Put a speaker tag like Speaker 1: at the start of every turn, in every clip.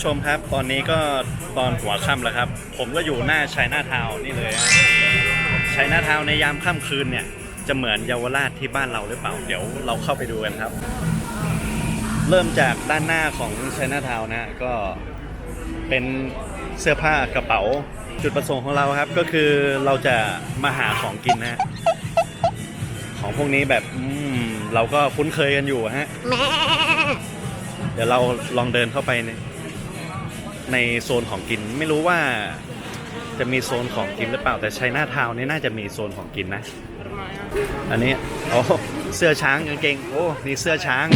Speaker 1: ดีครับท่านผู้ชมครับ ตอนนี้ก็ตอนหัวค่ำแล้วครับ ผมก็อยู่หน้าชัยนาทาวน์นี่เลยชัยนาทาวน์ในยามค่ำคืนเนี่ย จะเหมือนเยาวราชที่บ้านเราหรือเปล่า เดี๋ยวเราเข้าไปดูกันครับ เริ่มจากด้านหน้าของชัยนาทาวน์นะก็เป็นเสื้อผ้ากระเป๋าจุดประสงค์ของเราครับ ก็คือเราจะมาหาของกินนะของพวกนี้แบบอืมเราก็คุ้นเคยกันอยู่ฮะ เดี๋ยวเราลองเดินเข้าไปใน ในโซนของกินไม่รู้ว่าจะมีโซนของกินหรือเปล่าแต่ชัยนาทาวน์นี่น่าจะมีโซนของกินนะ อันนี้โอ้เสื้อช้างกางเกงโอ้นี่เสื้อช้าง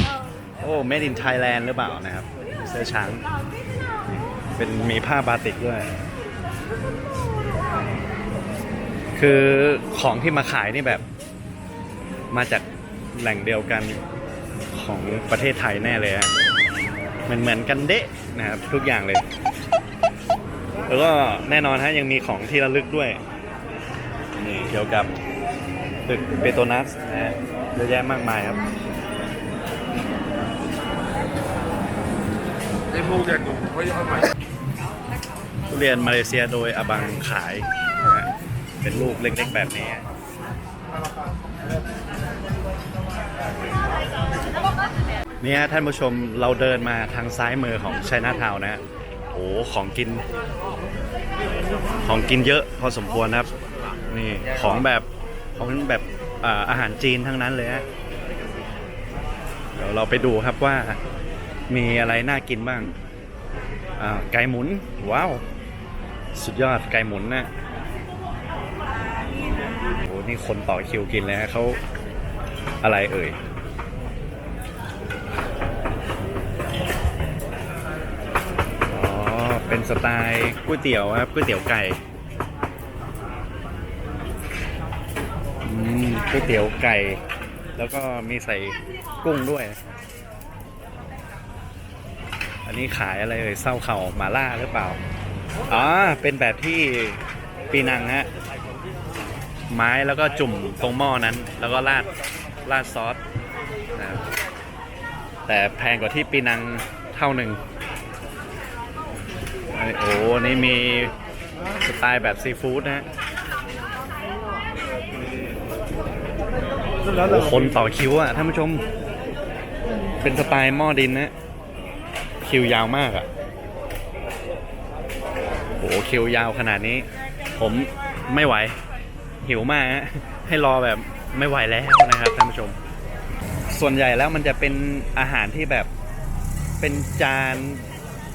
Speaker 1: โอ้ made in Thailand หรือเปล่านะครับ เสื้อช้าง เป็นมีผ้าบาติกด้วย คือของที่มาขายนี่แบบ มาจากแหล่งเดียวกันของประเทศไทยแน่เลยฮะเหมือนเหมือนกันเดะนะครับทุกอย่างเลย แล้วก็แน่นอนฮะยังมีของที่ระลึกด้วย นี่เกี่ยวกับตึกเปโตนัสนะฮะเยอะแยะมากมายครับ
Speaker 2: ในภูเก็ตผมก็ยังไม่
Speaker 1: ทุเรียนมาเลเซียโดยอบังขายนะฮะเป็นลูกเล็กๆแบบนี้เนี่ยท่านผู้ชมเราเดินมาทางซ้ายมือของชัยนาทาวน์นะฮะ โอ้ของกิน ของกินเยอะพอสมควรครับ นี่ของแบบของแบบอาหารจีนทั้งนั้นเลยฮะเดี๋ยวเราไปดูครับว่ามีอะไรน่ากินบ้างไก่หมุน ว้าว สุดยอดไก่หมุนนะโอ้นี่คนต่อคิวกินเลยฮะเขาอะไรเอ่ย อ๋อ เป็นสไตล์ก๋วยเตี๋ยวครับก๋วยเตี๋ยวไก่ก๋วยเตี๋ยวไก่ แล้วก็มีใส่กุ้งด้วย อันนี้ขายอะไรเอ่ยเศร้าเข่าหมาล่าหรือเปล่าอ๋อเป็นแบบที่ปีนังฮะไม้แล้วก็จุ่มตรงหม้อนั้น แล้วก็ราดราดซอสนะแต่แพงกว่าที่ปีนังเท่าหนึ่ง โอ้โหนี่มีสไตล์แบบซีฟู้ดนะฮะโอ้คนต่อคิวอะท่านผู้ชม เป็นสไตล์หม้อดินนะ คิวยาวมากอะโอ้คิวยาวขนาดนี้ ผมไม่ไหว หิวมากฮะให้รอแบบไม่ไหวแล้วนะครับท่านผู้ชม ส่วนใหญ่แล้วมันจะเป็นอาหารที่แบบเป็นจาน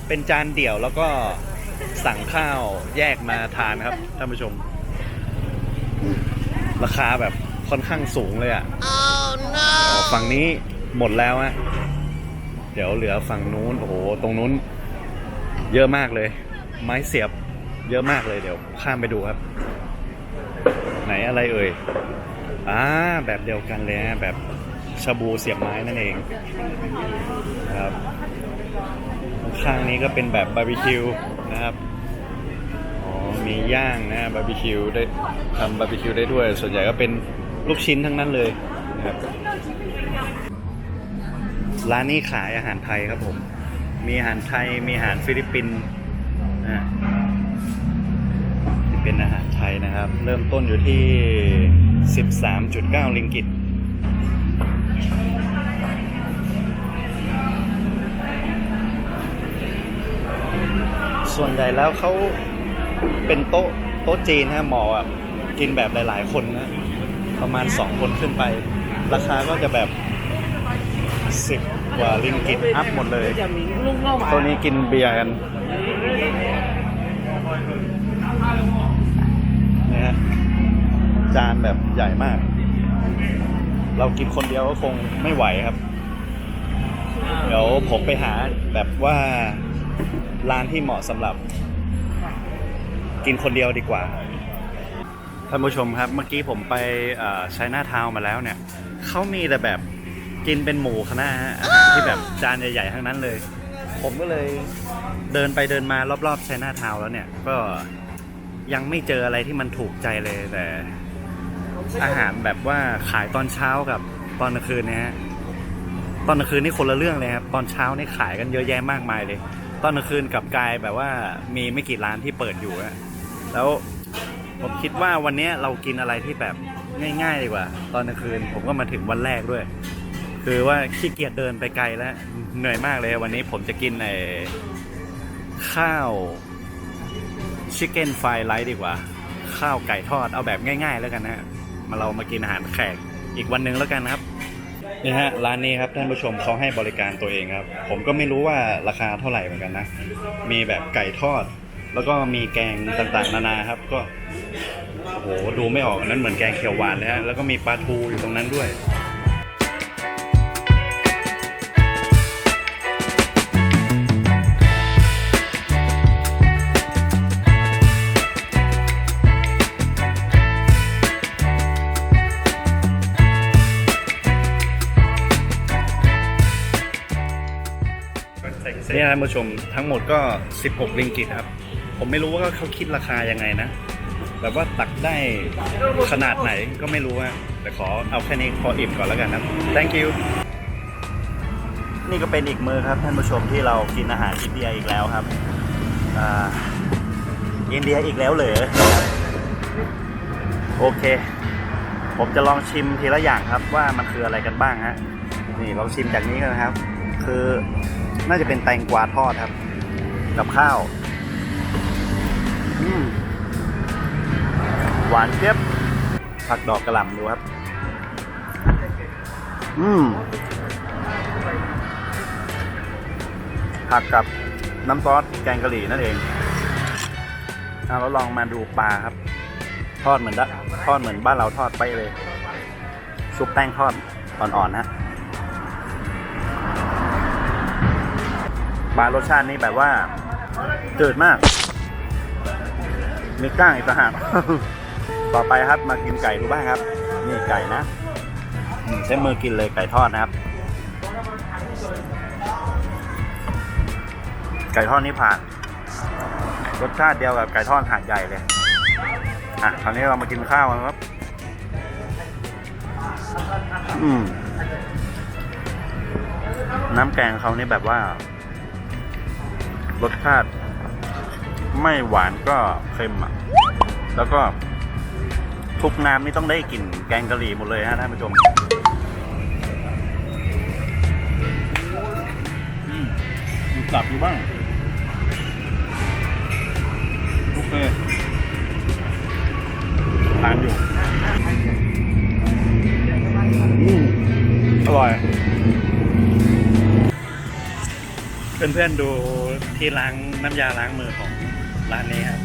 Speaker 1: เป็นจานเดี่ยวแล้วก็สั่งข้าวแยกมาทานครับท่านผู้ชม ราคาแบบค่อนข้างสูงเลยอะ่ะฝั่งนี้หมดแล้วอะเดี๋ยวเหลือฝั่งนู้นโอ้โหตรงนู้น เยอะมากเลย ไม้เสียบ เยอะมากเลยเดี๋ยวข้ามไปดูครับ ไหนอะไรเอ่ยอ่าแบบเดียวกันเลยฮะแบบชาบูเสียบไม้นั่นเองครับ ข้างนี้ก็เป็นแบบบาร์บีคิวนะครับอ๋อมีย่างนะบาร์บีคิวได้ทำบาร์บีคิวได้ด้วย ส่วนใหญ่ก็เป็นลูกชิ้นทั้งนั้นเลยนะครับร้านนี้ขายอาหารไทยครับผม มีอาหารไทย มีอาหารฟิลิปปินส์นะที่เป็นอาหารไทยนะครับ เริ่มต้นอยู่ที่ 13.9 ลิงกิต ส่วนใหญ่แล้วเขาเป็นโต๊ะโต๊ะจีนฮะหมออะกินแบบหลาย ๆ คนนะ ประมาณ 2 คนขึ้นไป ราคาก็จะแบบ 10 กว่าลิงกิตอัพหมดเลยตัวนี้กินเบียร์กันนะฮะจานแบบใหญ่มาก เรากินคนเดียวก็คงไม่ไหวครับ เดี๋ยวผมไปหาแบบว่า ร้านที่เหมาะสำหรับกินคนเดียวดีกว่า ท่านผู้ชมครับ เมื่อกี้ผมไปใช้หน้าทาวมาแล้วเนี่ยเขามีแต่แบบกินเป็นหมูคณะฮะอาหารที่แบบจานใหญ่ๆทั้งนั้นเลย ผมก็เลยเดินไปเดินมารอบๆใช้หน้าทาวแล้วเนี่ย ก็ยังไม่เจออะไรที่มันถูกใจเลยแต่ อาหารแบบว่าขายตอนเช้ากับตอนกลางคืนเนี่ยฮะตอนกลางคืนนี่คนละเรื่องเลยครับตอนเช้านี่ขายกันเยอะแยะมากมายเลย ตอนกลางคืนกับกลายแบบว่ามีไม่กี่ร้านที่เปิดอยู่อะแล้วผมคิดว่าวันนี้เรากินอะไรที่แบบง่ายๆดีกว่า ตอนกลางคืนผมก็มาถึงวันแรกด้วย คือว่าขี้เกียจเดินไปไกลแล้วเหนื่อยมากเลยวันนี้ผมจะกินไอ้ข้าวชิคเก้นไฟไลท์ดีกว่า ข้าวไก่ทอดเอาแบบง่าย ๆ แล้วกันนะฮะมาเรามากินอาหารแขกอีกวันหนึ่งแล้วกันนะครับ นี่ฮะร้านนี้ครับท่านผู้ชมเขาให้บริการตัวเองครับ ผมก็ไม่รู้ว่าราคาเท่าไหร่เหมือนกันนะ มีแบบไก่ทอด แล้วก็มีแกงต่างๆ นานาครับก็โอ้โหดูไม่ออกนนั้นเหมือนแกงเขียวหวานเลยฮะแล้วก็มีปลาทูอยู่ตรงนั้นด้วย ท่านผู้ชมทั้งหมดก็ 16ริงกิตครับ ผมไม่รู้ว่าเขาคิดราคายังไงนะ แบบว่าตักได้ขนาดไหนก็ไม่รู้อะแต่ขอเอาแค่นี้พออิ่มก่อนแล้วกันครับ thank you นี่ก็เป็นอีกมือครับท่านผู้ชมที่เรากินอาหารอินเดียอีกแล้วครับอ่าอินเดียอีกแล้วเหรอนะครับโอเค ผมจะลองชิมทีละอย่างครับว่ามันคืออะไรกันบ้างฮะนี่ลองชิมจากนี้กันนะครับ คือ น่าจะเป็นแตงกวาทอดครับ กับข้าวหวานเจี๊ยบผักดอกกระหล่ำดูครับ อืมผักกับน้ำซอสแกงกะหรี่นั่นเองอะเราลองมาดูปลาครับ ทอดเหมือนดะทอดเหมือนบ้านเราทอดไปเลยชุบแป้งทอดอ่อนๆนะ ปลารสชาตินี่แบบว่าจืดมาก มีก้างอีกต่างหากต่อไปครับมากินไก่ดูบ้างครับ นี่ไก่นะใช้มือกินเลยไก่ทอดนะครับ ไก่ทอดนี่ผ่าน รสชาติเดียวกับไก่ทอดหาดใหญ่เลย อะคราวนี้เรามากินข้าวกันครับ อืมน้ำแกงเขานี่แบบว่า รสชาติ ไม่หวานก็เค็มอะ แล้วก็ทุกน้ำนี่ต้องได้กลิ่นแกงกะหรี่หมดเลยฮะท่านผู้ชมอืมดูกลับอยู่บ้าง โอเคทานอยู่อืมอร่อย เพื่อนๆดูที่ล้างน้ำยาล้างมือของร้านนี้ครับ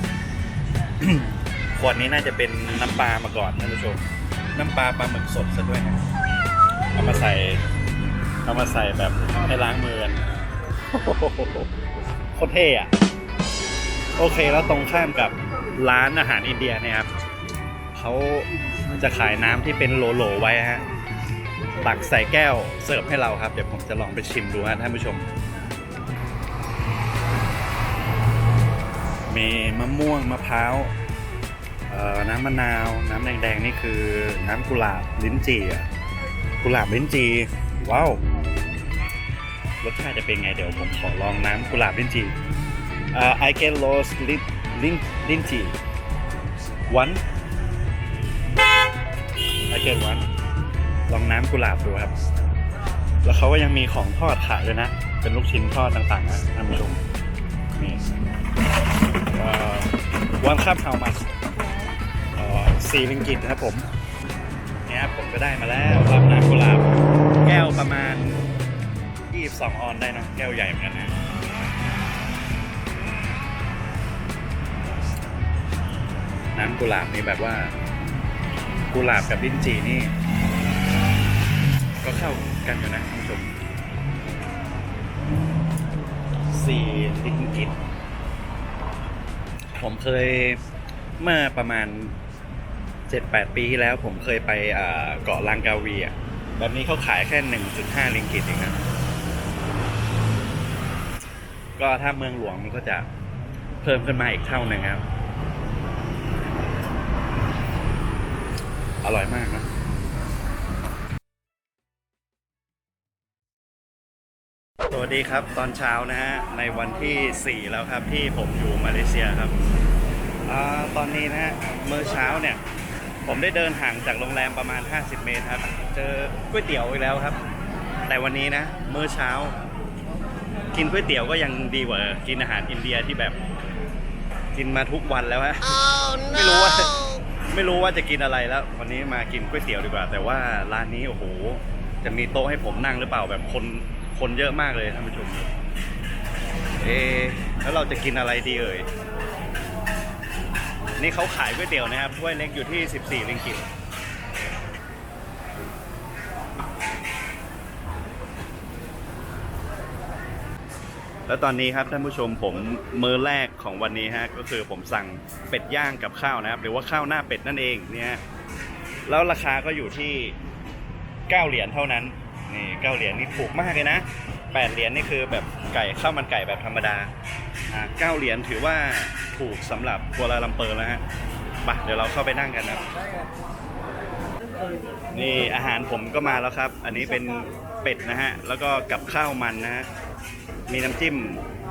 Speaker 1: ขวดนี้น่าจะเป็นน้ำปลามาก่อนท่านผู้ชม น้ำปลาปลาหมึกสดซะด้วยนะเอามาใส่ เอามาใส่แบบให้ล้างมือกันโคตรเท่อะโอเคแล้วตรงข้ามกับร้านอาหารอินเดียเนี่ยครับเขาจะขายน้ำที่เป็นโหลๆไว้ฮะตักใส่แก้วเสิร์ฟให้เราครับ เดี๋ยวผมจะลองไปชิมดูฮะท่านผู้ชม มีมะม่วงมะพร้าวน้ำมะนาว น้ำแดงๆนี่คือน้ำกุหลาบลิ้นจี่อะกุหลาบลิ้นจี่ว้าวรสชาติจะเป็นไงเดี๋ยวผมขอลองน้ำกุหลาบลิ้นจี่เอ่อ I get lost ลิ้นลิ้นลิ้นจี่ one I get one ลองน้ำกุหลาบดูครับ แล้วเขาก็ยังมีของทอดขายด้วยนะ เป็นลูกชิ้นทอดต่างๆนะท่านผู้ชมนี่ วันครับ how much เอ่อสี่ลิงกิตนะครับผมเนี่ยผมก็ได้มาแล้วครับน้ำกุหลาบแก้วประมาณ 22 ออนได้นะแก้วใหญ่เหมือนกันนะน้ำกุหลาบนี่แบบว่า กุหลาบกับลิ้นจีนี่ ก็เข้ากันอยู่นะท่านผู้ชมสี่ลิงกิต ผมเคยเมื่อประมาณเจ็ดแปดปีที่แล้วผมเคยไปเกาะลังกาวีอะแบบนี้เขาขายแค่หนึ่งจุดห้าลิงกิตเองนะก็ถ้าเมืองหลวงมันก็จะเพิ่มขึ้นมาอีกเท่าหนึ่งครับ อร่อยมากนะ ววัสดีครับตอนเช้านะฮะในวันที่ 4 แล้วครับที่ผมอยู่มาเลเซียครับอาตอนนี้นะฮะเมื่อเช้าเนี่ยผมได้เดินห่างจากโรงแรมประมาณ 50 เมตรครับ เจอก๋วยเตี๋ยวอีกแล้วครับ แต่วันนี้นะเมื่อเช้า กินก๋วยเตี๋ยวก็ยังดีกว่ากินอาหารอินเดียที่แบบกินมาทุกวันแล้วฮะไม่รู้ว่าไม่รู้ว่าจะกินอะไรแล้ว วันนี้มากินก๋วยเตี๋ยวดีกว่า แต่ว่าร้านนี้โอ้โหจะมีโต๊ะให้ผมนั่งหรือเปล่าแบบคน คนเยอะมากเลยท่านผู้ชม เอ แล้วเราจะกินอะไรดีเอ่ย นี่เขาขายก๋วยเตี๋ยวนะครับถ้วยเล็กอยู่ที่ 14ริงกิตแล้วตอนนี้ครับท่านผู้ชมผมมือแรกของวันนี้ฮะก็คือผมสั่งเป็ดย่างกับข้าวนะครับ หรือว่าข้าวหน้าเป็ดนั่นเองเนี่ยแล้วราคาก็อยู่ที่ 9 เหรียญเท่านั้น นี่9เหรียญนี่ถูกมากเลยนะ8เหรียญนี่คือแบบไก่ข้าวมันไก่แบบธรรมดาอ่า9เหรียญถือว่าถูกสำหรับกัวลาลัมเปอร์แล้วฮะไปเดี๋ยวเราเข้าไปนั่งกันนะนี่อาหารผมก็มาแล้วครับ อันนี้เป็นเป็ดนะฮะ แล้วก็กับข้าวมันนะฮะ มีน้ำจิ้ม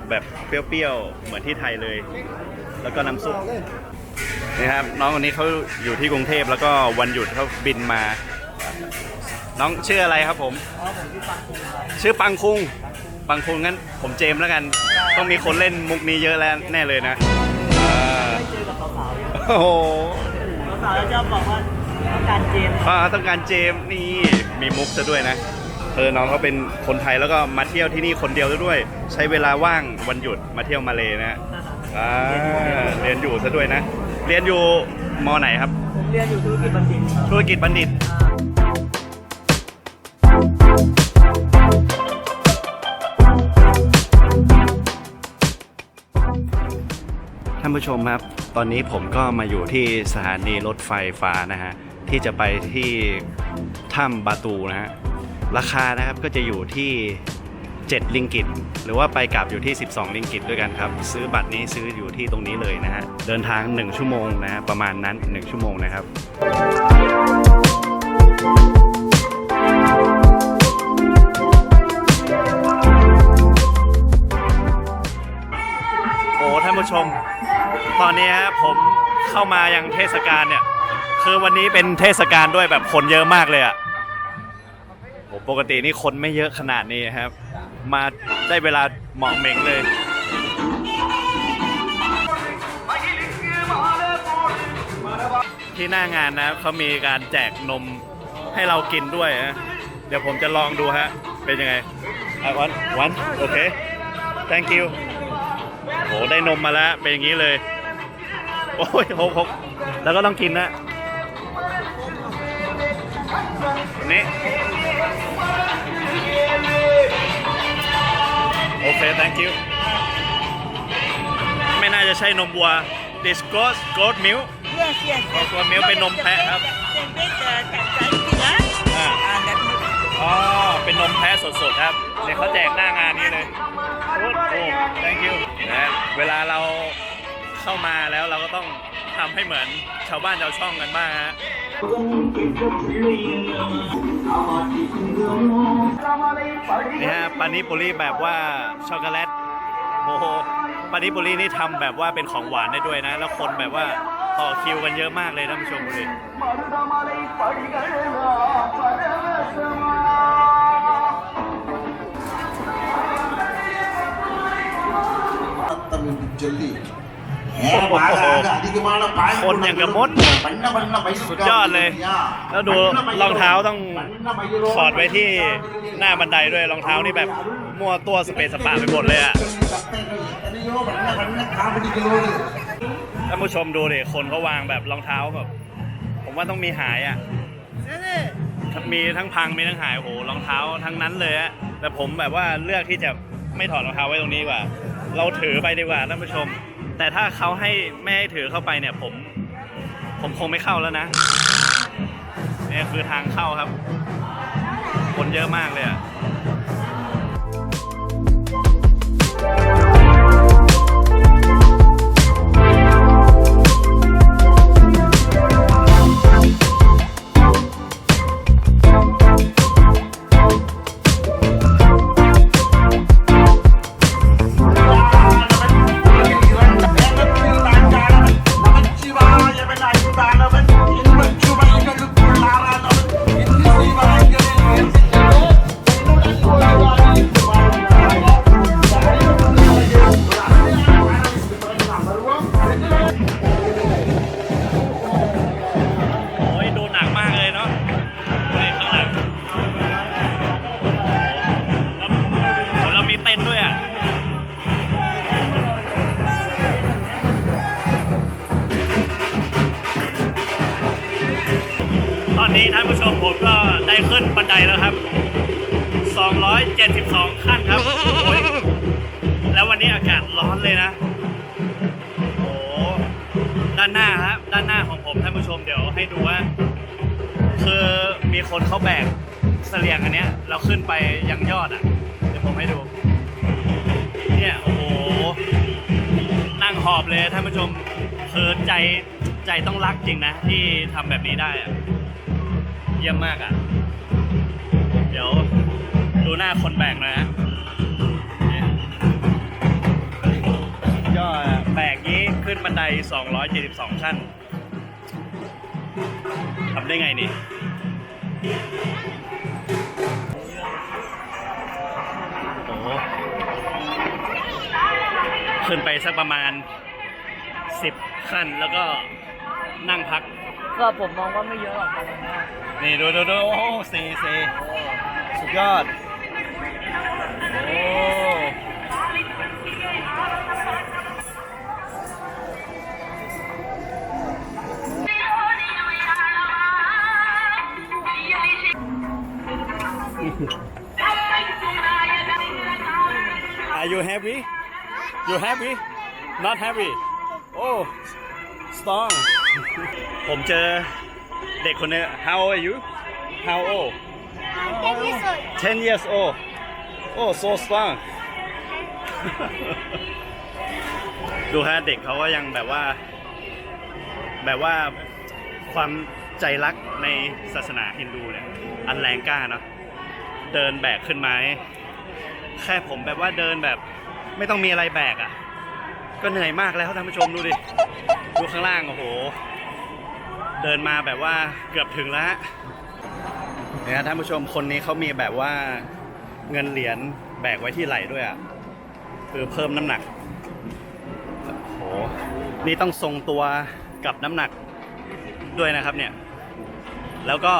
Speaker 1: แบบเปรี้ยวๆ เหมือนที่ไทยเลย แล้วก็น้ำซุป นี่ครับ น้องคนนี้เขาอยู่ที่กรุงเทพแล้วก็วันหยุดเขาบินมา น้องชื่ออะไรครับผม
Speaker 3: อ๋อผมที่ปักคุงครับ
Speaker 1: ชื่อปังคุง ปังคุงงั้นผมเจมส์แล้วกัน ต้องมีคนเล่นมุกนี้เยอะแล้วแน่เลยนะอ่า
Speaker 3: ได้เจอกับสาวๆเยอะ
Speaker 1: โอ้โห
Speaker 3: สาวๆจะบอกว่าต้องการเจมส์
Speaker 1: อ่าต้องการเจมส์นี่มีมุกซะด้วยนะเออน้องเขาเป็นคนไทยแล้วก็มาเที่ยวที่นี่คนเดียวด้วย ใช้เวลาว่างวันหยุดมาเที่ยวมาเลยนะอ่าเรียนอยู่ซะด้วยนะ เรียนอยู่มไหนครับ
Speaker 3: ผมเรียนอยู่ธุรกิจบัณฑิตครับ
Speaker 1: ธุรกิจบัณฑิตานผู้ชมครับ ตอนนี้ผมก็มาอยู่ที่สถานีรถไฟฟ้านะฮะ ที่จะไปที่ถ้ำบาตูนะฮะ ราคานะครับก็จะอยู่ที่ 7 ลิงกิต หรือว่าไปกลับอยู่ที่ 12 ลิงกิตด้วยกันครับ ซื้อบัตรนี้ซื้ออยู่ที่ตรงนี้เลยนะฮะ เดินทาง 1 ชั่วโมงนะฮะประมาณนั้น 1 ชั่วโมงนะครับโอ้ท่านผู้ชม ตอนนี้ฮะผมเข้ามายังเทศกาลเนี่ย คือวันนี้เป็นเทศกาลด้วยแบบคนเยอะมากเลยอะโอ้ปกตินี่คนไม่เยอะขนาดนี้ครับ มาได้เวลาเหมาะเหม่งเลยที่หน้างานนะเขามีการแจกนมให้เรากินด้วยฮะเดี๋ยวผมจะลองดูฮะ เป็นยังไงอะวันวันโอเค thank you โอ้ได้นมมาแล้ว เป็นอย่างนี้เลย โอ้ยหกหกแล้วก็ต้องกินนะนี่โอเค thank you ไม่น่าจะใช่นมวัว this goat goat milk
Speaker 4: Yes, yes.
Speaker 1: เพราะตัวมิ้วเป็นนมแพะครับ
Speaker 4: Then make the capsaicin, huh?
Speaker 1: อ่า
Speaker 4: Ah, that milk.
Speaker 1: อ๋อ เป็นนมแพะสดๆครับเนี่ยเขาแจกหน้างานนี้เลยโอ้โอ้ thank you นะเวลาเรา เข้ามาแล้วเราก็ต้องทำให้เหมือนชาวบ้านชาวช่องกันบ้างฮะ นี่ฮะปานิปุรีแบบว่าช็อกโกแลตโอ้โหปานิปุรีนี่ทำแบบว่าเป็นของหวานได้ด้วยนะ แล้วคนแบบว่าต่อคิวกันเยอะมากเลยท่านผู้ชมเลดิ
Speaker 5: ตะลึงนจลลี่
Speaker 1: คนอย่างกับมดสุดยอดเลย แล้วดูรองเท้าต้องสอดไว้ที่หน้าบันไดด้วยรองเท้านี่แบบมั่วตัวสเปซสปาไปหมดเลยอะท่านผู้ชมดูดิคนเขาวางแบบรองเท้าแบบผมว่าต้องมีหายอะมีทั้งพังมีทั้งหายโอ้โหรองเท้าทั้งนั้นเลยอะแต่ผมแบบว่าเลือกที่จะไม่ถอดรองเท้าไว้ตรงนี้กว่า เราถือไปดีกว่าท่านผู้ชม แต่ถ้าเขาให้ไม่ให้ถือเข้าไปเนี่ยผม ผมคงไม่เข้าแล้วนะนี่คือทางเข้าครับ คนเยอะมากเลยอะานผู้ชมผมก็ได้ขึ้นบันไดแล้วครับ 272 ขั้นครับโอ้ยแล้ววันนี้อากาศร้อนเลยนะ โอ้โหด้านหน้าครับด้านหน้าของผมท่านผู้ชมเดี๋ยวให้ดูว่า คือมีคนเขาแบกเสลียงอันเนี้ยเราขึ้นไปยังยอดอะ เดี๋ยวผมให้ดู เนี่ยโอ้โหนั่งหอบเลยท่านผู้ชมคือใจใจต้องรักจริงนะ ที่ทำแบบนี้ได้อะ เยี่ยมมากอะ เดี๋ยวดูหน้าคนแบกนะฮะเนี่อแบกนี้ขึ้นบันได 272 ขั้นทำได้ไงนี่โอ้ขึ้นไปสักประมาณ 10 ขั้นแล้วก็นั่งพัก
Speaker 3: ก็ผมมองว่าไม่เยอะหรอกครับ
Speaker 1: นี่ดูดูดูโอ้โหเซเซสุดยอด โอ้อายุ happy you happy not happy oh strong ผมเจอเด็กคนหนึง how old are you how old 10 years old oh so strong ดูฮะเด็กเขาก็ยังแบบว่า แบบว่าความใจรักในศาสนาฮินดูเนี่ยอันแรงกล้าเนาะเดินแบกขึ้นไม้ แค่ผมแบบว่าเดินแบบ ไม่ต้องมีอะไรแบกอะ่ะ ก็เหนื่อยมากแล้วท่านผู้ชมดูดิ ดูข้างล่าง โอ้โห เดินมาแบบว่าเกือบถึงแล้วฮะเนี่ยท่านผู้ชมคนนี้เขามีแบบว่าเงินเหรียญแบกไว้ที่ไหล่ด้วยอะคือเพิ่มน้ำหนัก โอ้โห นี่ต้องทรงตัวกับน้ำหนักด้วยนะครับเนี่ย แล้วก็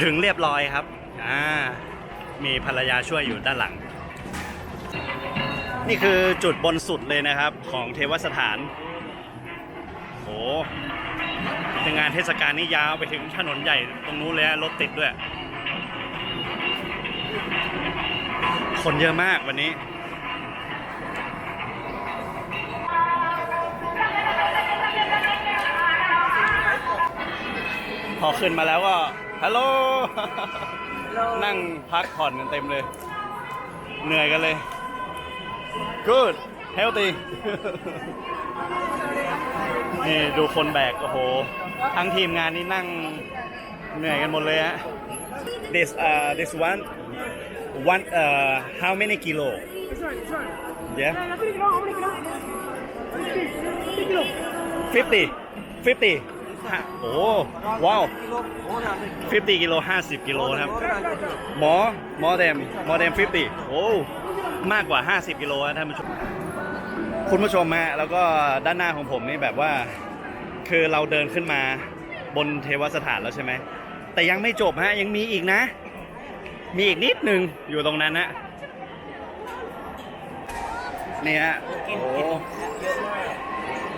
Speaker 1: ถึงเรียบร้อยครับ อ่า มีภรรยาช่วยอยู่ด้านหลัง นี่คือจุดบนสุดเลยนะครับของเทวสถานโหเป็นงานเทศกาลนี่ยาวไปถึงถนนใหญ่ตรงนู้นเลยรถติดด้วย คนเยอะมากวันนี้พอขึ้นมาแล้วก็ฮัลโหล นั่งพักผ่อนกันเต็มเลย เหนื่อยกันเลย good healthy นี่ดูคนแบก โอ้โห ทั้งทีมงานนี่นั่งเหนื่อยกันหมดเลยฮะ this uh this one one uh how many kilo yeah 50 50โอ้ว้าว 50 กิโล 50 กิโลนะครับหมอหมอแดมหมอแดม50 โอ้ มากกว่า 50 กิโลนะท่านผู้ชมคุณผู้ชมฮะแล้วก็ด้านหน้าของผมนี่แบบว่า คือเราเดินขึ้นมาบนเทวสถานแล้วใช่ไหมแต่ยังไม่จบฮะยังมีอีกนะ มีอีกนิดหนึ่งอยู่ตรงนั้นนะนี่ฮะโอ้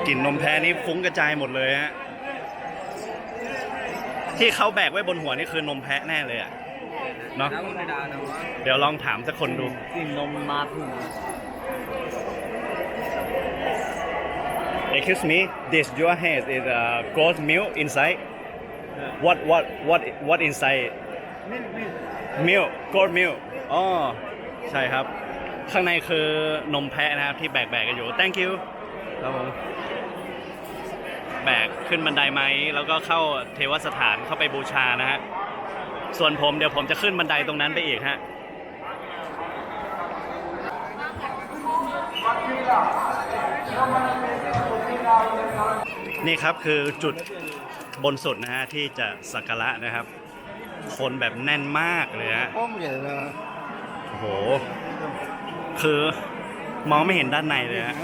Speaker 1: กลิ่นนมแพะนี่ฟุ้งกระจายหมดเลยฮะที่เขาแบกไว้บนหัวนี่คือนมแพะแน่เลยอะ เนาะเดี๋ยวลองถามสักคนดู
Speaker 3: กลิ่นนมมาถึง
Speaker 1: Excuse me, this your hand is uh, goat milk inside. What what what what inside? Milk, goat milk. อ๋อใช่ครับ ข้างในคือนมแพะนะครับที่แบกแบกกันอยู่ thank you ครับผมแบกขึ้นบันไดไหมแล้วก็เข้าเทวสถานเข้าไปบูชานะฮะ ส่วนผมเดี๋ยวผมจะขึ้นบันไดตรงนั้นไปอีกฮะนี่ครับคือจุดบนสุดนะฮะที่จะสักการะนะครับ คนแบบแน่นมากเลยฮะ
Speaker 5: ป้อมใหญ่นะ
Speaker 1: โอ้โห คือมองไม่เห็นด้านในเลยฮะ